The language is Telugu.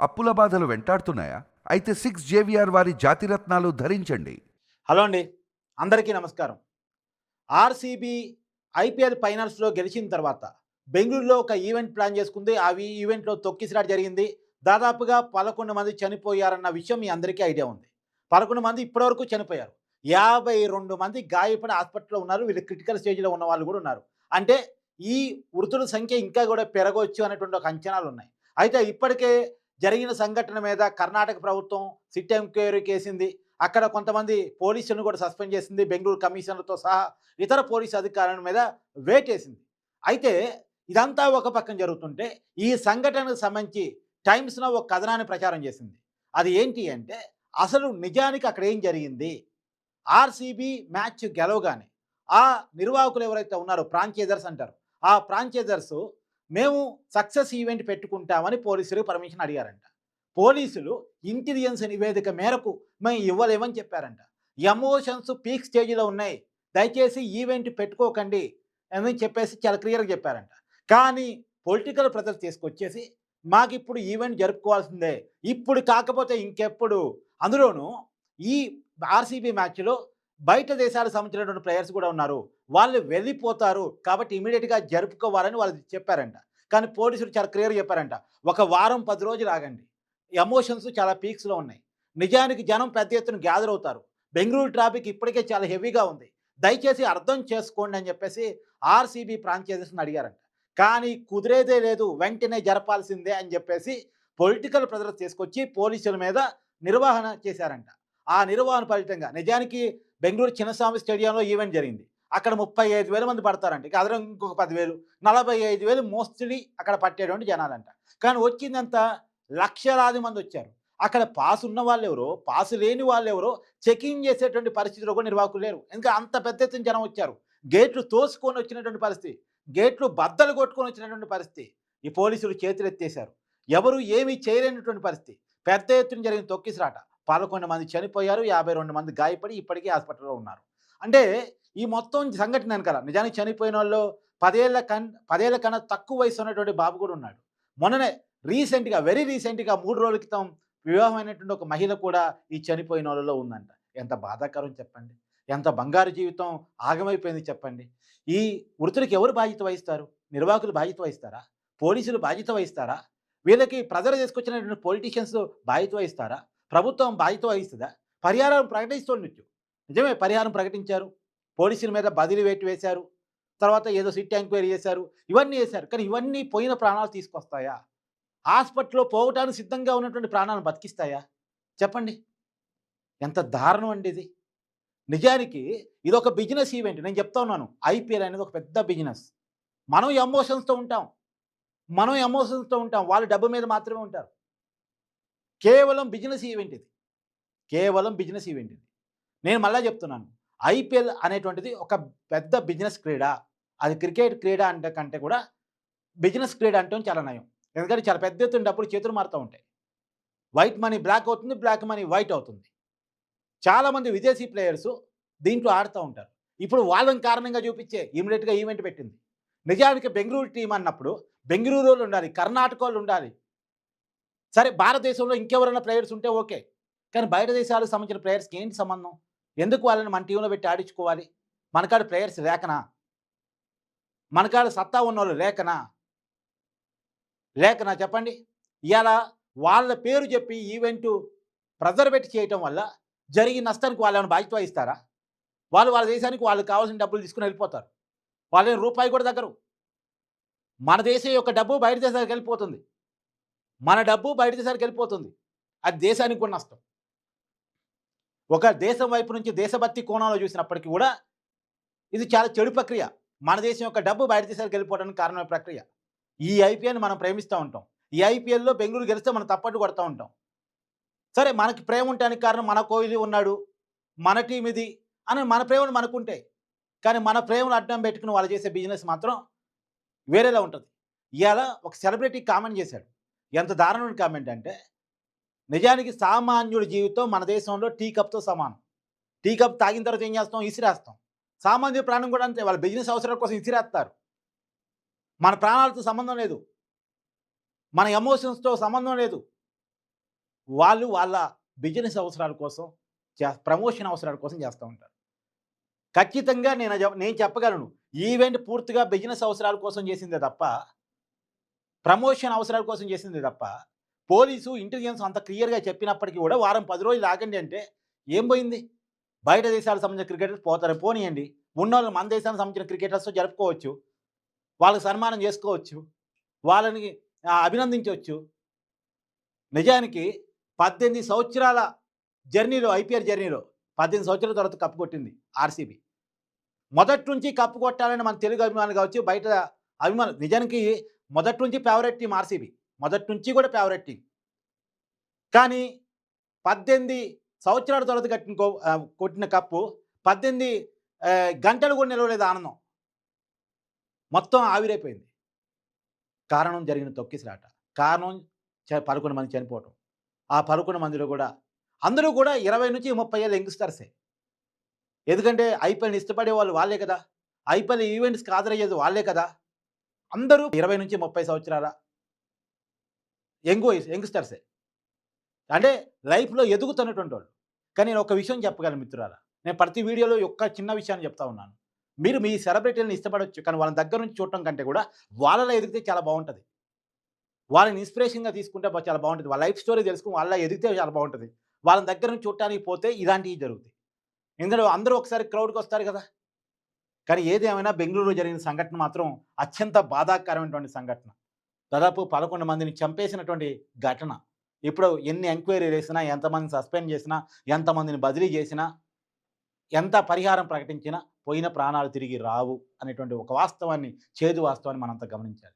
అప్పుల బాధలు వెంటాడుతున్నాయా? అయితే సిక్స్ జేవిఆర్ వారి జాతిరత్నాలు ధరించండి. హలో అండి. అందరికీ నమస్కారం. ఆర్సీబీ ఐపీఎల్ ఫైనల్స్లో గెలిచిన తర్వాత బెంగళూరులో ఒక ఈవెంట్ ప్లాన్ చేసుకుంది. ఆ ఈవెంట్లో తొక్కిసలాట జరిగింది. దాదాపుగా పదకొండు మంది చనిపోయారన్న విషయం మీ అందరికీ ఐడియా ఉంది. పదకొండు మంది ఇప్పటివరకు చనిపోయారు. యాభై రెండు మంది గాయపడి హాస్పిటల్లో ఉన్నారు. వీళ్ళు క్రిటికల్ స్టేజ్లో ఉన్న వాళ్ళు కూడా ఉన్నారు. అంటే ఈ మృతుల సంఖ్య ఇంకా కూడా పెరగవచ్చు అనేటువంటి ఒక అంచనాలు ఉన్నాయి. అయితే ఇప్పటికే జరిగిన సంఘటన మీద కర్ణాటక ప్రభుత్వం సిట్ ఎంక్వైరీ కేసింది అక్కడ కొంతమంది పోలీసులను కూడా సస్పెండ్ చేసింది. బెంగళూరు కమిషనర్తో సహా ఇతర పోలీసు అధికారుల మీద వేటేసింది అయితే ఇదంతా ఒక పక్కన జరుగుతుంటే ఈ సంఘటనకు సంబంధించి టైమ్స్లో ఒక కథనాన్ని ప్రచారం చేసింది. అది ఏంటి అంటే అసలు నిజానికి అక్కడ ఏం జరిగింది? ఆర్సీబీ మ్యాచ్ గెలవగానే ఆ నిర్వాహకులు ఎవరైతే ఉన్నారో ఫ్రాంచైజర్స్ అంటారు. ఆ ఫ్రాంచైజర్స్ మేము సక్సెస్ ఈవెంట్ పెట్టుకుంటామని పోలీసులు పర్మిషన్ అడిగారంట. పోలీసులు ఇంటెలిజెన్స్ నివేదిక మేరకు మేము ఇవ్వలేమని చెప్పారంట. ఎమోషన్స్ పీక్ స్టేజ్లో ఉన్నాయి. దయచేసి ఈవెంట్ పెట్టుకోకండి అని చెప్పేసి చాలా క్లియర్గా చెప్పారంట. కానీ పొలిటికల్ ప్రెజర్ తీసుకొచ్చేసి మాకు ఇప్పుడు ఈవెంట్ జరుపుకోవాల్సిందే. ఇప్పుడు కాకపోతే ఇంకెప్పుడు? అందులోనూ ఈ ఆర్సీబీ మ్యాచ్లో బయట దేశాలకు సంబంధించినటువంటి ప్లేయర్స్ కూడా ఉన్నారు. వాళ్ళు వెళ్ళిపోతారు కాబట్టి ఇమీడియట్గా జరుపుకోవాలని వాళ్ళు చెప్పారంట. కానీ పోలీసులు చాలా క్లియర్ చెప్పారంట. ఒక వారం పది రోజులు ఆగండి. ఎమోషన్స్ చాలా పీక్స్లో ఉన్నాయి. నిజానికి జనం పెద్ద ఎత్తున గ్యాదర్ అవుతారు. బెంగళూరు ట్రాఫిక్ ఇప్పటికే చాలా హెవీగా ఉంది. దయచేసి అర్థం చేసుకోండి అని చెప్పేసి ఆర్సీబీ ఫ్రాంచైజీస్ని అడిగారంట. కానీ కుదిరేదే లేదు వెంటనే జరపాల్సిందే అని చెప్పేసి పొలిటికల్ ప్రెజర్ తీసుకొచ్చి పోలీసుల మీద నిర్వహణ చేశారంట. ఆ నిర్వహణ ఫలితంగా నిజానికి బెంగళూరు చిన్నస్వామి స్టేడియంలో ఈవెంట్ జరిగింది. అక్కడ ముప్పై ఐదు వేల మంది పడతారంట. ఇక అదనం ఇంకొక పదివేలు. నలభై ఐదు వేలు మోస్ట్లీ అక్కడ పట్టేటువంటి జనాలంట. కానీ వచ్చిందంతా లక్షలాది మంది వచ్చారు. అక్కడ పాస్ ఉన్న వాళ్ళు ఎవరో పాస్ లేని వాళ్ళు ఎవరో చెకింగ్ చేసేటువంటి పరిస్థితిలో కూడా నిర్వాహకులు లేరు. ఇంకా అంత పెద్ద ఎత్తున జనం వచ్చారు. గేట్లు తోసుకొని వచ్చినటువంటి పరిస్థితి. గేట్లు బద్దలు కొట్టుకొని వచ్చినటువంటి పరిస్థితి. ఈ పోలీసులు చేతులు ఎత్తేశారు ఎవరు ఏమీ చేయలేనటువంటి పరిస్థితి. పెద్ద ఎత్తున జరిగిన తొక్కిసరాట పదకొండు మంది చనిపోయారు యాభై రెండు మంది గాయపడి ఇప్పటికీ హాస్పిటల్లో ఉన్నారు. అంటే ఈ మొత్తం సంఘటన వెనకాల నిజానికి చనిపోయిన వాళ్ళు పదేళ్ళ కన్ పదేళ్ళ కన్నా తక్కువ వయసు ఉన్నటువంటి బాబు కూడా ఉన్నాడు. మొన్ననే రీసెంట్గా వెరీ రీసెంట్గా మూడు రోజుల క్రితం వివాహమైనటువంటి ఒక మహిళ కూడా ఈ చనిపోయిన వాళ్ళలో ఉందంట. ఎంత బాధాకరం చెప్పండి. ఎంత బంగారు జీవితం ఆగమైపోయింది చెప్పండి. ఈ వృత్తులకు ఎవరు బాధ్యత వహిస్తారు? నిర్వాహకులు బాధ్యత వహిస్తారా? పోలీసులు బాధ్యత వహిస్తారా? వీళ్ళకి ప్రజలు తీసుకొచ్చినటువంటి పొలిటీషియన్స్ బాధ్యత వహిస్తారా? ప్రభుత్వం బాధ్యత వహిస్తుందా? పరిహారం ప్రకటిస్తుండొచ్చు నిజమే పరిహారం ప్రకటించారు. పోలీసుల మీద బదిలీ వేటు వేశారు. తర్వాత ఏదో సిట్ ఎంక్వైరీ చేశారు. ఇవన్నీ చేశారు. కానీ ఇవన్నీ పోయిన ప్రాణాలు తీసుకొస్తాయా? హాస్పిటల్లో పోవటానికి సిద్ధంగా ఉన్నటువంటి ప్రాణాలను బతికిస్తాయా? చెప్పండి. ఎంత దారుణం అండి ఇది. నిజానికి ఇది ఒక బిజినెస్ ఈవెంట్. నేను చెప్తా ఉన్నాను. ఐపీఎల్ అనేది ఒక పెద్ద బిజినెస్. మనం ఎమోషన్స్తో ఉంటాం. మనం ఎమోషన్స్తో ఉంటాం. వాళ్ళు డబ్బు మీద మాత్రమే ఉంటారు. కేవలం బిజినెస్ ఈవెంట్ ఇది. కేవలం బిజినెస్ ఈవెంట్ ఇది. నేను మళ్ళీ చెప్తున్నాను. ఐపీఎల్ అనేటువంటిది ఒక పెద్ద బిజినెస్ క్రీడ. అది క్రికెట్ క్రీడ అంటే కంటే కూడా బిజినెస్ క్రీడ అంటే చాలా నయం. ఎందుకంటే చాలా పెద్ద ఎత్తున డబ్బులు చేతులు మారుతూ ఉంటాయి. వైట్ మనీ బ్లాక్ అవుతుంది బ్లాక్ మనీ వైట్ అవుతుంది. చాలామంది విదేశీ ప్లేయర్స్ దీంట్లో ఆడుతూ ఉంటారు. ఇప్పుడు వాళ్ళని కారణంగా చూపించే ఇమీడియట్గా ఈవెంట్ పెట్టింది. నిజానికి బెంగళూరు టీం అన్నప్పుడు బెంగళూరు వాళ్ళు ఉండాలి కర్ణాటక వాళ్ళు ఉండాలి సరే భారతదేశంలో ఇంకెవరైనా ప్లేయర్స్ ఉంటే ఓకే. కానీ బయట దేశాలకు సంబంధించిన ప్లేయర్స్కి ఏంటి సంబంధం? ఎందుకు వాళ్ళని మన టీంలో పెట్టి ఆడించుకోవాలి? మనకాడ ప్లేయర్స్ లేకనా? మనకాడ సత్తా ఉన్నోళ్ళు లేకనా? లేకనా చెప్పండి? ఇవాళ వాళ్ళ పేరు చెప్పి ఈవెంట్ ప్రెజర్ పెట్టి చేయటం వల్ల జరిగిన నష్టానికి వాళ్ళు ఏమైనా బాధ్యత వహిస్తారా? వాళ్ళు వాళ్ళ దేశానికి వాళ్ళకి కావాల్సిన డబ్బులు తీసుకుని వెళ్ళిపోతారు. వాళ్ళని రూపాయి కూడా దగ్గరు మన దేశం యొక్క డబ్బు బయట దేశానికి వెళ్ళిపోతుంది. మన డబ్బు బయట దేశానికి వెళ్ళిపోతుంది. అది దేశానికి కూడా నష్టం. ఒక దేశం వైపు నుంచి దేశభక్తి కోణంలో చూసినప్పటికీ కూడా ఇది చాలా చెడు ప్రక్రియ. మన దేశం యొక్క డబ్బు బయట దేశాలకు వెళ్ళిపోవడానికి కారణమైన ప్రక్రియ. ఈ ఐపీఎల్ని మనం ప్రేమిస్తూ ఉంటాం. ఈ ఐపీఎల్లో బెంగళూరు గెలిస్తే మనం తప్పట్టు కొడుతూ ఉంటాం. సరే మనకి ప్రేమ ఉండడానికి కారణం మన కోహ్లీ ఉన్నాడు. మన టీం ఇది అని మన ప్రేమను మనకుంటే. కానీ మన ప్రేమను అడ్డం పెట్టుకుని వాళ్ళు చేసే బిజినెస్ మాత్రం వేరేలా ఉంటుంది. ఇవాళ ఒక సెలబ్రిటీ కామెంట్ చేశాడు. ఎంత దారుణమైన కామెంట్ అంటే నిజానికి సామాన్యుడి జీవితం మన దేశంలో టీ కప్తో సమానం. టీ కప్ తాగిన తర్వాత ఏం చేస్తాం? ఇసిరేస్తాం. సామాన్య ప్రాణం కూడా అంతే. వాళ్ళ బిజినెస్ అవసరాల కోసం ఇసిరేస్తారు. మన ప్రాణాలతో సంబంధం లేదు. మన ఎమోషన్స్తో సంబంధం లేదు. వాళ్ళు వాళ్ళ బిజినెస్ అవసరాల కోసం ప్రమోషన్ అవసరాల కోసం చేస్తూ ఉంటారు. ఖచ్చితంగా నేను నేను చెప్పగలను. ఈవెంట్ పూర్తిగా బిజినెస్ అవసరాల కోసం చేసిందే తప్ప ప్రమోషన్ అవసరాల కోసం చేసింది తప్ప పోలీసు ఇంటెలిజెన్స్ అంత క్లియర్గా చెప్పినప్పటికీ కూడా వారం పది రోజులు ఆగండి అంటే ఏం పోయింది? బయట దేశాలకు సంబంధించిన క్రికెటర్స్ పోతారు పోనీయండి. ఉన్నోళ్ళు మన దేశానికి సంబంధించిన క్రికెటర్స్తో జరుపుకోవచ్చు. వాళ్ళకి సన్మానం చేసుకోవచ్చు. వాళ్ళని అభినందించవచ్చు. నిజానికి పద్దెనిమిది సంవత్సరాల జర్నీలో ఐపీఎల్ జర్నీలో పద్దెనిమిది సంవత్సరాల తర్వాత కప్పు కొట్టింది ఆర్సీబీ. మొదటి నుంచి కప్పు కొట్టాలని మన తెలుగు అభిమానులు కావచ్చు బయట అభిమానులు నిజానికి మొదటి నుంచి ఫేవరెట్ టీం ఆర్సీబీ మొదటి నుంచి కూడా ఫేవరెట్ టీం కానీ పద్దెనిమిది సంవత్సరాల తర్వాత కట్టిన కో- కొట్టిన కప్పు పద్దెనిమిది గంటలు కూడా నిలవలేదు ఆనందం. మొత్తం ఆవిరైపోయింది. కారణం జరిగిన తొక్కిసలాట. కారణం చ- పదకొండు మంది చనిపోవటం. ఆ పదకొండు మందిలో కూడా అందరూ కూడా ఇరవై నుంచి ముప్పై ఏళ్ళు ఎంగిస్తారుసే ఎందుకంటే ఐపీఎల్ని ఇష్టపడే వాళ్ళు వాళ్ళే కదా. ఐపీఎల్ ఈవెంట్స్కి హాజరయ్యేది వాళ్ళే కదా. అందరూ ఇరవై నుంచి ముప్పై సంవత్సరాల యంగ్ యంగ్స్టర్సే. అంటే లైఫ్లో ఎదుగుతున్నటువంటి వాళ్ళు. కానీ నేను ఒక విషయం చెప్పగలను మిత్రురాలా నేను ప్రతి వీడియోలో ఒక్క చిన్న విషయాన్ని చెప్తా ఉన్నాను. మీరు మీ సెలబ్రిటీలను ఇష్టపడవచ్చు కానీ వాళ్ళ దగ్గర నుంచి చూడటం కంటే కూడా వాళ్ళలో ఎదిగితే చాలా బాగుంటుంది. వాళ్ళని ఇన్స్పిరేషన్గా తీసుకుంటే చాలా బాగుంటుంది. వాళ్ళ లైఫ్ స్టోరీ తెలుసుకుని వాళ్ళ ఎదిగితే చాలా బాగుంటుంది. వాళ్ళ దగ్గర నుంచి చూడటానికి పోతే ఇలాంటివి జరుగుతాయి. ఎందుకంటే అందరూ ఒకసారి క్రౌడ్కి వస్తారు కదా! కానీ ఏది ఏమైనా బెంగళూరులో జరిగిన సంఘటన మాత్రం అత్యంత బాధాకరమైనటువంటి సంఘటన. దాదాపు పదకొండు మందిని చంపేసినటువంటి ఘటన. ఇప్పుడు ఎన్ని ఎంక్వైరీ చేసినా ఎంతమందిని సస్పెండ్ చేసినా ఎంతమందిని బదిలీ చేసినా ఎంత పరిహారం ప్రకటించినా పోయిన ప్రాణాలు తిరిగి రావు అనేటువంటి ఒక వాస్తవాన్ని చేదు వాస్తవాన్ని మనంతా గమనించాలి.